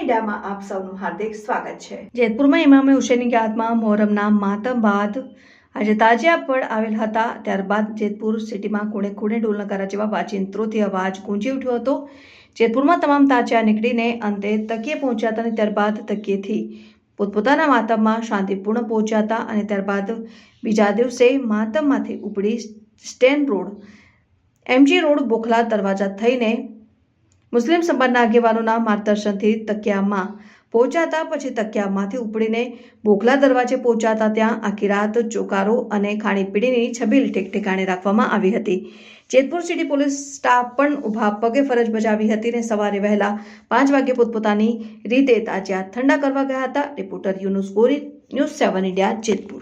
ઇન્ડિયામાં આપ સૌનું હાર્દિક સ્વાગત છે. જેતપુરમાં ઇમામે હુસેનની યાદમાં મોહરમના માતમ બાદ આજે તાજિયા પર આવેલ હતા. ત્યારબાદ જેતપુર સિટીમાં ખૂણે ખૂણે ઢોલ નગારા જેવા વાચિંત્રોથી અવાજ ગુંજી ઉઠ્યો હતો. જેતપુરમાં તમામ તાજિયા નીકળીને અંતે તકીએ પહોંચ્યા હતા અને ત્યારબાદ તકીએથી પોતપોતાના માતમમાં શાંતિપૂર્ણ પહોંચ્યા હતા અને ત્યારબાદ બીજા દિવસે માતમમાંથી ઉપડી stain road, MG road Bokhla Darwaja થઈને મુસ્લિમ સમાજના આગેવાનોના માર્ગદર્શનથી તકિયામાં પહોંચાતા પછી તકિયામાંથી ઉપડીને બોખલા દરવાજે પહોંચાતા ત્યાં આખી રાત ચોકારો અને ખાણીપીણીની છબીલ ઠેકઠેકાણે રાખવામાં આવી હતી. જેતપુર સિટી પોલીસ સ્ટાફ પણ ઊભા પગે ફરજ બજાવી હતી અને સવારે વહેલા પાંચ વાગે પોતપોતાની રીતે તાજિયા ઠંડા કરવા ગયા હતા. રિપોર્ટર યુનુસ ગોરી, ન્યૂઝ સેવન ઇન્ડિયા જેતપુર.